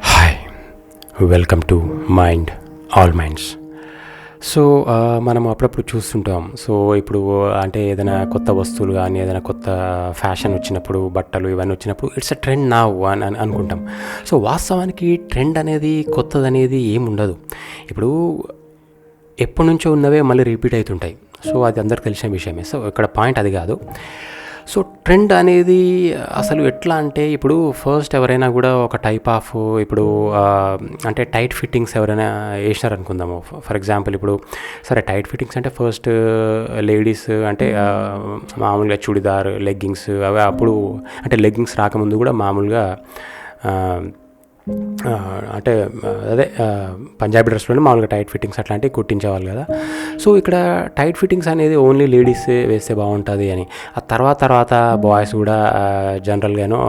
Hi welcome to mind all minds so మనం అప్పుడప్పుడు చూస్తుంటాం. సో ఇప్పుడు uh, అంటే ఏదైనా కొత్త వస్తువులు కానీ ఏదైనా కొత్త ఫ్యాషన్ వచ్చినప్పుడు బట్టలు ఇవన్నీ వచ్చినప్పుడు ఇట్స్ అ ట్రెండ్ నా అని అని అనుకుంటాం. సో వాస్తవానికి ట్రెండ్ అనేది కొత్తది అనేది ఏముండదు. ఉండదు ఇప్పుడు ఎప్పటి నుంచో ఉన్నవే మళ్ళీ రిపీట్ అవుతుంటాయి సో అది అందరికి తెలిసిన విషయమే. సో ఇక్కడ పాయింట్ అది కాదు. సో ట్రెండ్ అనేది అసలు ఎట్లా అంటే ఇప్పుడు ఫస్ట్ ఎవరైనా కూడా ఒక టైప్ ఆఫ్ ఇప్పుడు అంటే టైట్ ఫిట్టింగ్స్ ఎవరైనా వేసినారనుకుందాము ఫర్ ఎగ్జాంపుల్ ఇప్పుడు సరే టైట్ ఫిట్టింగ్స్ అంటే ఫస్ట్ లేడీస్ అంటే మామూలుగా చుడిదార్ లెగ్గింగ్స్ అవి అప్పుడు అంటే లెగ్గింగ్స్ రాకముందు కూడా మామూలుగా అంటే అదే పంజాబీ డ్రెస్లోనే మామూలుగా టైట్ ఫిట్టింగ్స్ అట్లాంటివి కుట్టించేవాళ్ళు కదా. సో ఇక్కడ టైట్ ఫిట్టింగ్స్ అనేది ఓన్లీ లేడీస్ వేస్తే బాగుంటుంది అని. ఆ తర్వాత తర్వాత బాయ్స్ కూడా జనరల్గాను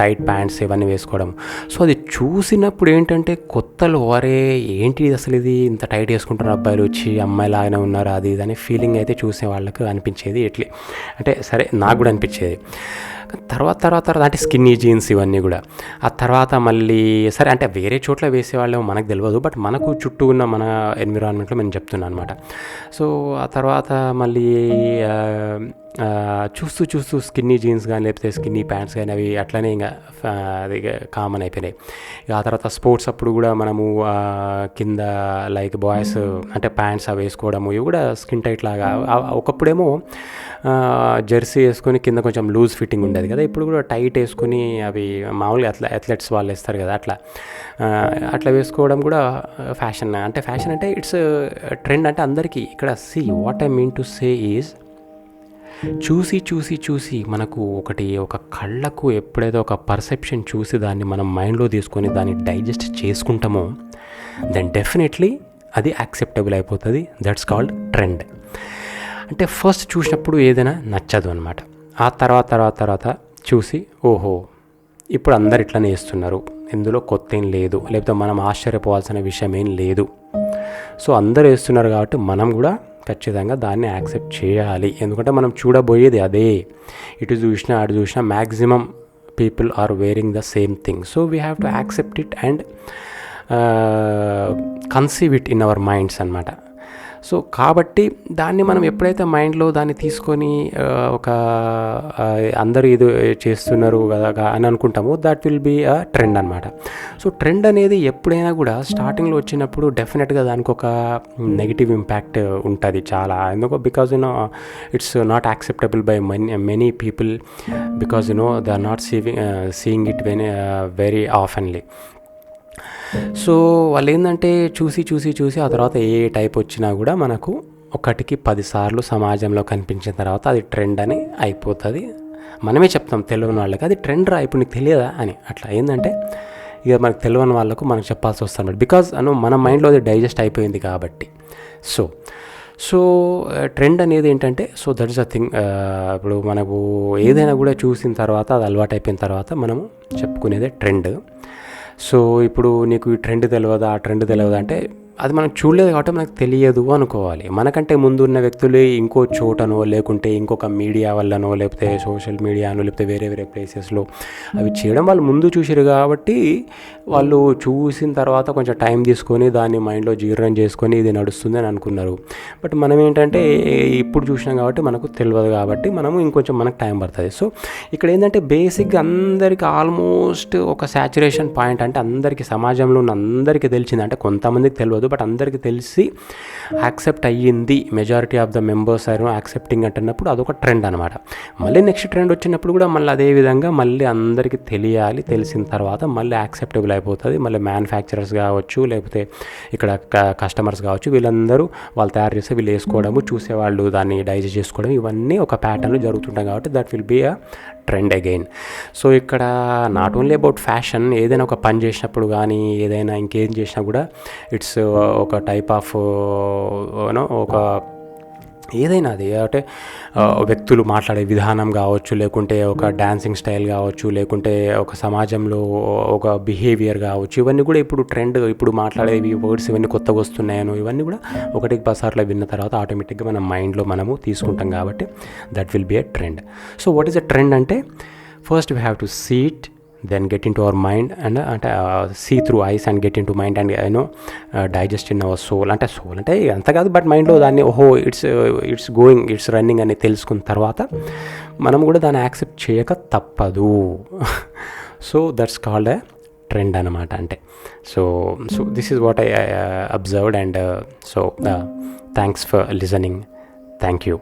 టైట్ ప్యాంట్స్ ఇవన్నీ వేసుకోవడం. సో అది చూసినప్పుడు ఏంటంటే కొత్తలో వరే ఏంటి అసలు ఇది? ఇంత టైట్ వేసుకుంటున్నారు అబ్బాయిలు వచ్చి అమ్మాయిలాగానే ఉన్నారు అది ఇది అనే ఫీలింగ్ అయితే చూసే వాళ్ళకి అనిపించేది ఎట్లీ. అంటే సరే నాకు కూడా అనిపించేది. తర్వాత తర్వాత తర్వాత అంటే స్కిన్నీ జీన్స్ ఇవన్నీ కూడా. ఆ తర్వాత మళ్ళీ సరే అంటే వేరే చోట్ల వేసేవాళ్ళేమో మనకు తెలియదు బట్ మనకు చుట్టూ ఉన్న మన ఎన్విరాన్మెంట్లో మేము చెప్తున్నాను అనమాట సో ఆ తర్వాత మళ్ళీ చూస్తూ చూస్తూ స్కిన్నీ జీన్స్ కానీ లేకపోతే స్కిన్నీ ప్యాంట్స్ కానీ అవి అట్లనే ఇంకా అది కామన్ అయిపోయినాయి. ఇక ఆ తర్వాత స్పోర్ట్స్ అప్పుడు కూడా మనము కింద లైక్ బాయ్స్ అంటే ప్యాంట్స్ అవి వేసుకోవడము ఇవి కూడా స్కిన్ టైట్ లాగా ఒకప్పుడేమో జెర్సీ వేసుకొని కింద కొంచెం లూజ్ ఫిట్టింగ్ ఉండేది కదా. ఇప్పుడు కూడా టైట్ వేసుకొని అవి మామూలుగా అట్లా అథ్లెట్స్ వాళ్ళు వేస్తారు కదా అట్లా. అట్లా వేసుకోవడం కూడా ఫ్యాషన్. అంటే ఫ్యాషన్ అంటే ఇట్స్ ట్రెండ్ అంటే అందరికీ ఇక్కడ see what I mean to say is చూసి చూసి చూసి మనకు ఒకటి ఒక కళ్ళకు ఎప్పుడైతే ఒక పర్సెప్షన్ చూసి దాన్ని మనం మైండ్లో తీసుకొని దాన్ని డైజెస్ట్ చేసుకుంటామో దెన్ డెఫినెట్లీ అది యాక్సెప్టబుల్ అయిపోతుంది. That's called trend. అంటే ఫస్ట్ చూసినప్పుడు ఏదైనా నచ్చదు అనమాట ఆ తర్వాత తర్వాత తర్వాత చూసి ఓహో ఇప్పుడు అందరు ఇట్లనే వేస్తున్నారు ఇందులో కొత్త ఏం లేదు. లేకపోతే మనం ఆశ్చర్యపోవాల్సిన విషయం ఏం లేదు. సో అందరు వేస్తున్నారు కాబట్టి మనం కూడా ఖచ్చితంగా దాన్ని యాక్సెప్ట్ చేయాలి. ఎందుకంటే మనం చూడబోయేది అదే. ఇటు చూసినా అటు చూసినా maximum people are wearing the same thing so we have to accept it and conceive it in our minds అనమాట సో కాబట్టి దాన్ని మనం ఎప్పుడైతే మైండ్లో దాన్ని తీసుకొని ఒక అందరూ ఇది చేస్తున్నారు కదా అని అనుకుంటామో that will be a trend అనమాట సో ట్రెండ్ అనేది ఎప్పుడైనా కూడా స్టార్టింగ్లో వచ్చినప్పుడు డెఫినెట్గా దానికి ఒక నెగిటివ్ ఇంపాక్ట్ ఉంటుంది చాలా. ఎందుకో because you know it's not acceptable by many many people because you know they are not sieving seeing it very very openly so వాళ్ళు ఏంటంటే చూసి చూసి చూసి ఆ తర్వాత ఏ టైప్ వచ్చినా కూడా మనకు ఒకటికి పదిసార్లు సమాజంలో కనిపించిన తర్వాత అది ట్రెండ్ అని అయిపోతుంది. మనమే చెప్తాం తెలియని వాళ్ళకి అది ట్రెండ్ రా ఇప్పుడు నీకు తెలియదా? అని. అట్లా ఏంటంటే ఇక మనకు తెలియని వాళ్ళకు మనకు చెప్పాల్సి వస్తుంది బికాజ్ అను మన మైండ్లో అది డైజెస్ట్ అయిపోయింది కాబట్టి. సో సో ట్రెండ్ అనేది ఏంటంటే so that is a thing ఇప్పుడు మనకు ఏదైనా కూడా చూసిన తర్వాత అది అలవాటు అయిపోయిన తర్వాత మనము చెప్పుకునేదే ట్రెండ్. సో ఇప్పుడు నీకు ఈ ట్రెండ్ తెలియదా ఆ ట్రెండ్ తెలియదా అంటే అది మనం చూడలేదు కాబట్టి మనకు తెలియదు అనుకోవాలి. మనకంటే ముందు ఉన్న వ్యక్తులు ఇంకో చోటనో లేకుంటే ఇంకొక మీడియా వల్లనో లేకపోతే సోషల్ మీడియానో లేకపోతే వేరే వేరే ప్లేసెస్లో అవి చేయడం వాళ్ళు ముందు చూసారు కాబట్టి వాళ్ళు చూసిన తర్వాత కొంచెం టైం తీసుకొని దాన్ని మైండ్లో జీర్ణం చేసుకొని ఇది నడుస్తుంది అని అనుకున్నారు. బట్ మనం ఏంటంటే ఇప్పుడు చూసినాం కాబట్టి మనకు తెలియదు కాబట్టి మనము ఇంకొంచెం మనకు టైం పడుతుంది. సో ఇక్కడ ఏంటంటే బేసిక్గా అందరికీ ఆల్మోస్ట్ ఒక సాచురేషన్ పాయింట్ అంటే అందరికీ సమాజంలో ఉన్న అందరికీ తెలిసింది. అంటే కొంతమందికి తెలియదు బట్ అందరికీ తెలిసి యాక్సెప్ట్ అయ్యింది. Majority of the members are accepting అంటున్నప్పుడు అదొక ట్రెండ్ అనమాట మళ్ళీ నెక్స్ట్ ట్రెండ్ వచ్చినప్పుడు కూడా మళ్ళీ అదే విధంగా మళ్ళీ అందరికీ తెలియాలి. తెలిసిన తర్వాత మళ్ళీ యాక్సెప్టబుల్ అయిపోతుంది. మళ్ళీ మ్యానుఫ్యాక్చరర్స్ కావచ్చు లేకపోతే ఇక్కడ కస్టమర్స్ కావచ్చు వీళ్ళందరూ వాళ్ళు తయారు చేస్తే వీళ్ళు వేసుకోవడము చూసేవాళ్ళు దాన్ని డైజెస్ట్ చేసుకోవడం ఇవన్నీ ఒక ప్యాటర్న్లో జరుగుతుంటాయి కాబట్టి that will be a trend again. So ఇక్కడ నాట్ ఓన్లీ అబౌట్ ఫ్యాషన్ ఏదైనా ఒక పని చేసినప్పుడు కానీ ఏదైనా ఇంకేం చేసినా కూడా ఇట్స్ ఒక టైప్ ఆఫ్ యూనో ఒక ఏదైనా అది అంటే వ్యక్తులు మాట్లాడే విధానం కావచ్చు లేకుంటే ఒక డ్యాన్సింగ్ స్టైల్ కావచ్చు లేకుంటే ఒక సమాజంలో ఒక బిహేవియర్ కావచ్చు ఇవన్నీ కూడా ఇప్పుడు ట్రెండ్ ఇప్పుడు మాట్లాడేవి వర్డ్స్ ఇవన్నీ కొత్తగా వస్తున్నాయను ఇవన్నీ కూడా ఒకటికి పసార్లు విన్న తర్వాత ఆటోమేటిక్గా మన మైండ్లో మనము తీసుకుంటాం కాబట్టి that will be a trend so what is a trend అంటే first we have to see it then get into our mind and అంటే see through eyes and get into mind and you know digest in our soul అంటే soul అంటే అంత కాదు but మైండ్లో దాన్ని ఓహో it's it's going it's running అని తెలుసుకున్న తర్వాత మనం కూడా దాన్ని యాక్సెప్ట్ చేయక తప్పదు. So that's called a trend అనమాట అంటే. So so this is what I observed and so thanks for listening thank you